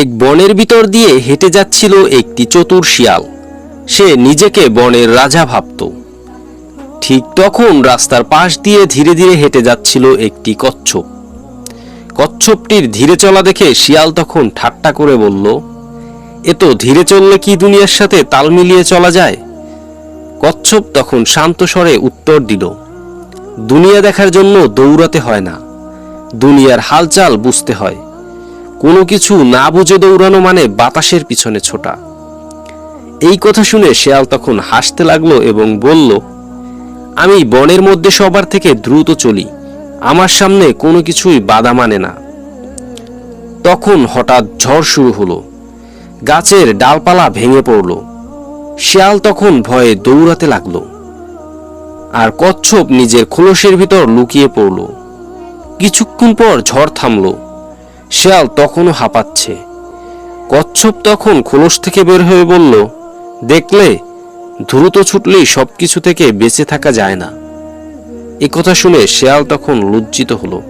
এক বনের ভিতর দিয়ে হেঁটে যাচ্ছিল একটি চতুর শিয়াল। সে নিজেকে বনের রাজা ভাবত। ঠিক তখন রাস্তার পাশ দিয়ে ধীরে ধীরে হেঁটে যাচ্ছিল একটি কচ্ছপ। কচ্ছপটির ধীরে চলা দেখে শিয়াল তখন ঠাট্টা করে বলল, এ তো ধীরে চললে কি দুনিয়ার সাথে তাল মিলিয়ে চলা যায়? কচ্ছপ তখন শান্ত স্বরে উত্তর দিল, দুনিয়া দেখার জন্য দৌড়াতে হয় না। দুনিয়ার হালচাল বুঝতে হয়। কোনো কিছু না বুঝে দৌড়ানো মানে বাতাসের পিছনে ছোটা। এই কথা শুনে শেয়াল তখন হাসতে লাগল এবং বলল, আমি বনের মধ্যে সবার থেকে দ্রুত চলি। আমার সামনে কোনো কিছুই বাধা মানে না। তখন হঠাৎ ঝড় শুরু হলো। গাছের ডালপালা ভেঙে পড়ল। শিয়াল তখন ভয়ে দৌড়াতে লাগল। আর কচ্ছপ নিজের খোলসের ভিতর লুকিয়ে পড়ল। কিছুক্ষণ পর ঝড় থামলো। শিয়াল তখনও হাঁপাচ্ছে। কচ্ছপ তখন খোলস থেকে বের হয়ে বলল, দেখলে, দ্রুত ছুটলেই সব কিছু থেকে বেঁচে থাকা যায় না। একথা কথা শুনে শেয়াল তখন লজ্জিত হলো।